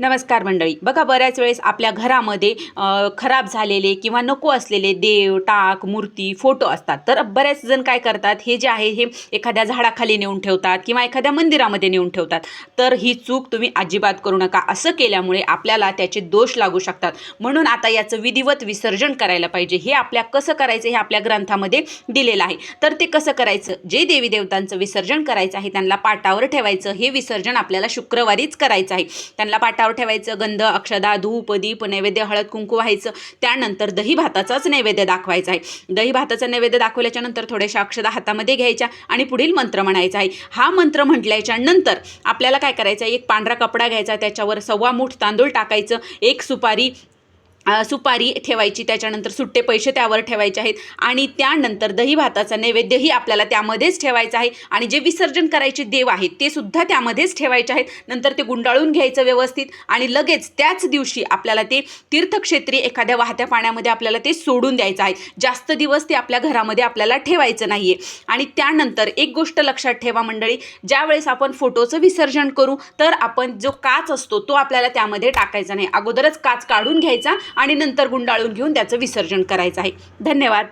नमस्कार मंडळी. बघा बऱ्याच वेळेस आपल्या घरामध्ये खराब झालेले किंवा नको असलेले देव टाक मूर्ती फोटो असतात. तर बऱ्याच जण काय करतात हे जे आहे हे एखाद्या झाडाखाली नेऊन ठेवतात किंवा एखाद्या मंदिरामध्ये नेऊन ठेवतात. तर ही चूक तुम्ही अजिबात करू नका. असं केल्यामुळे आपल्याला त्याचे दोष लागू शकतात. म्हणून आता याचं विधिवत विसर्जन करायला पाहिजे. हे आपल्या कसं करायचं हे आपल्या ग्रंथामध्ये दिलेलं आहे. तर ते कसं करायचं? जे देवी देवतांचं विसर्जन करायचं आहे त्यांना पाटावर ठेवायचं. हे विसर्जन आपल्याला शुक्रवारीच करायचं आहे. त्यांना पाटावर ठेवायचं गंध अक्षदा धूप दीप नैवेद्य हळद कुंकू व्हायचं. त्यानंतर दही भाताचाच नैवेद्य दाखवायचा आहे. दही भाताचा नैवेद्य दाखवल्याच्या नंतर थोड्याशा अक्षदा हातामध्ये घ्यायच्या आणि पुढील मंत्र म्हणायचा आहे. हा मंत्र म्हटल्याच्या नंतर आपल्याला काय करायचं आहे? एक पांढरा कपडा घ्यायचा त्याच्यावर सव्वा मूठ तांदूळ टाकायचं. एक सुपारी सुपारी ठेवायची त्याच्यानंतर सुट्टे पैसे त्यावर ठेवायचे आहेत आणि त्यानंतर दही भाताचा नैवेद्यही आपल्याला त्यामध्येच ठेवायचा आहे. आणि जे विसर्जन करायचे देव आहेत ते सुद्धा त्यामध्येच ठेवायचे आहेत. नंतर ते गुंडाळून घ्यायचं व्यवस्थित आणि लगेच त्याच दिवशी आपल्याला ते तीर्थक्षेत्री एखाद्या वाहत्या पाण्यामध्ये आपल्याला ते सोडून द्यायचं आहे. जास्त दिवस ते आपल्या घरामध्ये आपल्याला ठेवायचं नाही आहे आणि त्यानंतर एक गोष्ट लक्षात ठेवा मंडळी ज्यावेळेस आपण फोटोचं विसर्जन करू तर आपण जो काच असतो तो आपल्याला त्यामध्ये टाकायचा नाही. अगोदरच काच काढून घ्यायचा आणि नंतर गुंडाळून घेऊन त्याचं विसर्जन करायचं आहे. धन्यवाद.